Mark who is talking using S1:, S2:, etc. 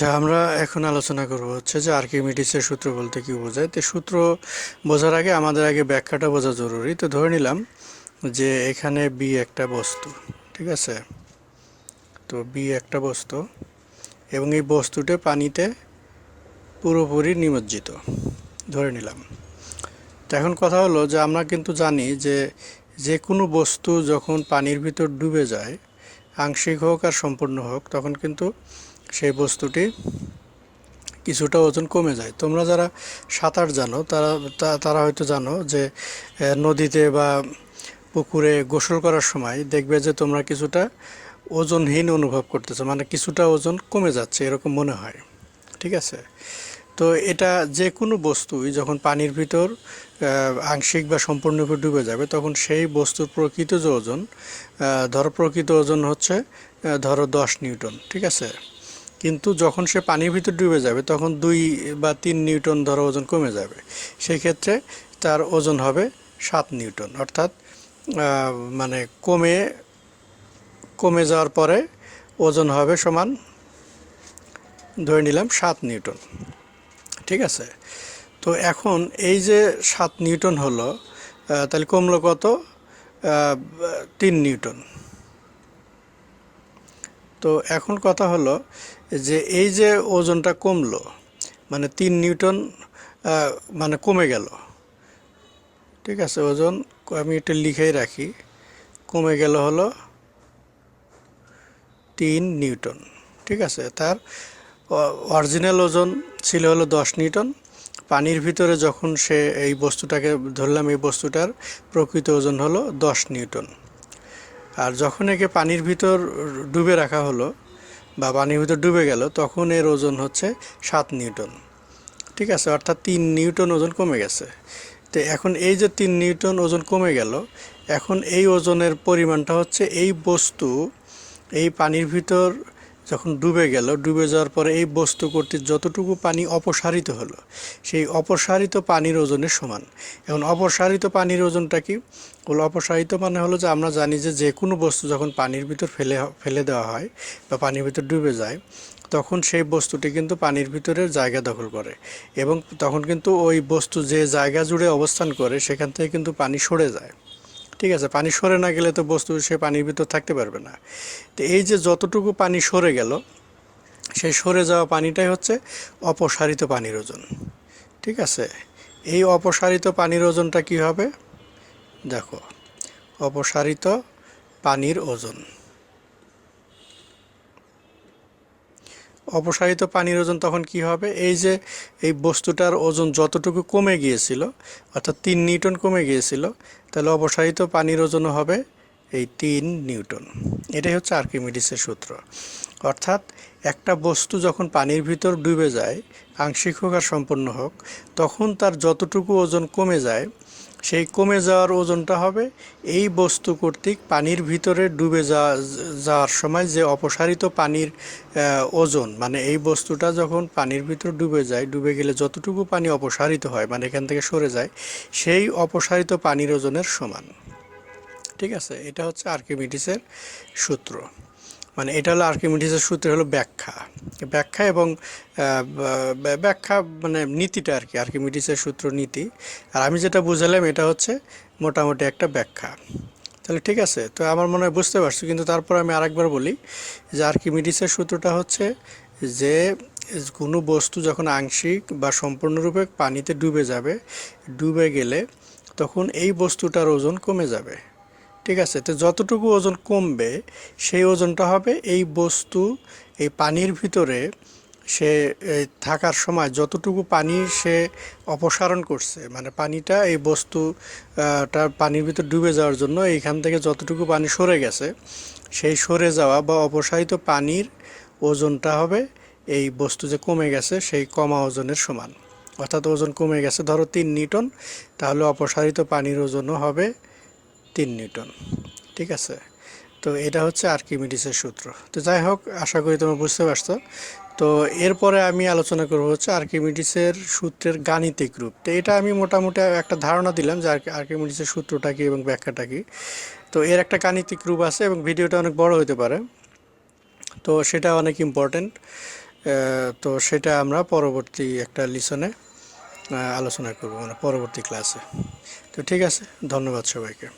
S1: আচ্ছা আমরা এখন আলোচনা করব হচ্ছে যে আর্কিমিডিসের সূত্র বলতে কি বোঝায়। তো সূত্র বোঝার আগে আমাদের আগে ব্যাখ্যাটা বোঝা জরুরি। তো ধরে নিলাম যে এখানে বি একটা বস্তু, ঠিক আছে? তো বি একটা বস্তু এবং এই বস্তুটা পানিতে পুরোপুরি নিমজ্জিত, ধরে নিলাম। তো এখন কথা হলো যে আমরা কিন্তু জানি যে যে কোনো বস্তু যখন পানির ভিতর ডুবে যায়, আংশিক হোক আর সম্পূর্ণ হোক, তখন কিন্তু সেই বস্তুটি কিছুটা ওজন কমে যায়। তোমরা যারা সাঁতার জানো, তারা তারা হয়তো জানো যে নদীতে বা পুকুরে গোসল করার সময় দেখবে যে তোমরা কিছুটা ওজনহীন অনুভব করতেছো মানে কিছুটা ওজন কমে যাচ্ছে এরকম মনে হয়। ঠিক আছে? তো এটা যে কোনো বস্তুই যখন পানির ভিতর আংশিক বা সম্পূর্ণরূপে ডুবে যাবে, তখন সেই বস্তুর প্রকৃত যে ওজন ধরো প্রকৃত ওজন হচ্ছে ধরো দশ নিউটন। ঠিক আছে? কিন্তু যখন সে পানির ভিতর ডুবে যাবে, তখন দুই বা তিন নিউটন ধরো ওজন কমে যাবে। সেই ক্ষেত্রে তার ওজন হবে সাত নিউটন। অর্থাৎ মানে কমে কমে যাওয়ার পরে ওজন হবে সমান, ধরে নিলাম সাত নিউটন। ঠিক আছে? তো এখন এই যে সাত নিউটন হলো তাহলে কমলো কত? তিন নিউটন। তো এখন কথা হলো যে এই যে ওজনটা কমলো মানে তিন নিউটন মানে কমে গেল, ঠিক আছে, ওজন আমি একটু লিখেই রাখি, কমে গেল হলো তিন নিউটন, ঠিক আছে, তার অরিজিনাল ওজন ছিল হলো দশ নিউটন, পানির ভিতরে যখন সে এই বস্তুটাকে ধরলাম, এই বস্তুটার প্রকৃত ওজন হলো দশ নিউটন আর যখন একে পানির ভিতর ডুবে রাখা হলো বা পানির ভিতর ডুবে গেল, তখন এর ওজন হচ্ছে সাত নিউটন। ঠিক আছে? অর্থাৎ তিন নিউটন ওজন কমে গেছে। তো এখন এই যে তিন নিউটন ওজন কমে গেল, এখন এই ওজনের পরিমাণটা হচ্ছে এই বস্তু, এই পানির ভিতর যখন ডুবে গেল, ডুবে যাওয়ার পরে এই বস্তু কর্তৃক যতটুকু পানি অপসারিত হলো, সেই অপসারিত পানির ওজনের সমান। এখন অপসারিত পানির ওজনটা কি? হলো অপসারিত মানে হলো যে আমরা জানি যে যে কোনো বস্তু যখন পানির ভিতর ফেলে ফেলে দেওয়া হয় বা পানির ভিতর ডুবে যায়, তখন সেই বস্তুটি কিন্তু পানির ভিতরে জায়গা দখল করে এবং তখন কিন্তু ওই বস্তু যে জায়গা জুড়ে অবস্থান করে, সেখান থেকে কিন্তু পানি সরে যায়। ঠিক আছে, পানি সরে না গেলে তো বস্তু সে পানির ভিতর থাকতে পারবে না। তো এই যে যতটুকু পানি সরে গেল, সেই সরে যাওয়া পানিটাই হচ্ছে অপসারিত পানির ওজন। ঠিক আছে? এই অপসারিত পানির ওজনটা কি হবে? দেখো, অপসারিত পানির ওজন। অপসারিত পানির ওজন তখন কি হবে? এই যে, এই বস্তুটার ওজন যতটুকু কমে গিয়েছিল, অর্থাৎ তিন নিউটন কমে গিয়েছিল, তাহলে অপসারিত পানির ওজন হবে এই তিন নিউটন। এটাই হচ্ছে আর্কিমিডিসের সূত্র। অর্থাৎ একটা বস্তু যখন পানির ভিতর ডুবে যায়, আংশিক হোক আর সম্পূর্ণ হোক, তখন তার যতটুকু ওজন কমে যায়, সেই কমে যাওয়ার ওজনটা হবে এই বস্তু কর্তৃক পানির ভিতরে ডুবে যাওয়া যাওয়ার সময় যে অপসারিত পানির ওজন মানে এই বস্তুটা যখন পানির ভিতর ডুবে যায়, ডুবে গেলে যতটুকু পানি অপসারিত হয় মানে এখান থেকে সরে যায়, সেই অপসারিত পানির ওজনের সমান। ঠিক আছে? এটা হচ্ছে আর্কিমিডিসের সূত্র। মানে এটা হলো আর্কিমিডিসের সূত্র হলো ব্যাখ্যা। ব্যাখ্যা এবং ব্যাখ্যা মানে নীতিটা আর কি, আর্কিমিডিসের সূত্র নীতি। আর আমি যেটা বুঝালাম এটা হচ্ছে মোটামুটি একটা ব্যাখ্যা। তাহলে ঠিক আছে, তো আমার মনে হয় বুঝতে পারছ, কিন্তু তারপর আমি আরেকবার বলি যে আর্কিমিডিসের সূত্রটা হচ্ছে যে কোনো বস্তু যখন আংশিক বা সম্পূর্ণরূপে পানিতে ডুবে যাবে, ডুবে গেলে তখন এই বস্তুটার ওজন কমে যাবে। ঠিক আছে তো যতটুকু ওজন কমবে সেই ওজনটা হবে এই বস্তু এই পানির ভিতরে সে থাকার সময় যতটুকু পানি সে অপসারণ করছে মানে পানিটা এই বস্তু আহ, পানির ভিতর ডুবে যাওয়ার জন্য এইখান থেকে যতটুকু পানি সরে গেছে সেই সরে যাওয়া বা অপসারিত পানির ওজনটা হবে এই বস্তু যে কমে গেছে সেই কমা ওজনের সমান। অর্থাৎ ওজন কমে গেছে ধরো তিন নিউটন তাহলে অপসারিত পানির ওজনও হবে তিন নিউটন, ঠিক আছে? তো এটা হচ্ছে আর্কিমিডিসের সূত্র। তো যাই হোক, আশা করি তোমরা বুঝতে পারছ। তো এরপরে আমি আলোচনা করব হচ্ছে আর্কিমিডিসের সূত্রের গাণিতিক রূপ। তো এটা আমি মোটামুটি একটা ধারণা দিলাম যে আর্কি- আর্কিমিডিসের সূত্রটা কি এবং ব্যাখ্যাটা কি। তো এর একটা গাণিতিক রূপ আছে এবং ভিডিওটা অনেক বড় হতে পারে। তো সেটা অনেক ইম্পর্টেন্ট তো সেটা আমরা পরবর্তী একটা লিসনে আলোচনা করব মানে পরবর্তী ক্লাসে তো ঠিক আছে, ধন্যবাদ সবাইকে।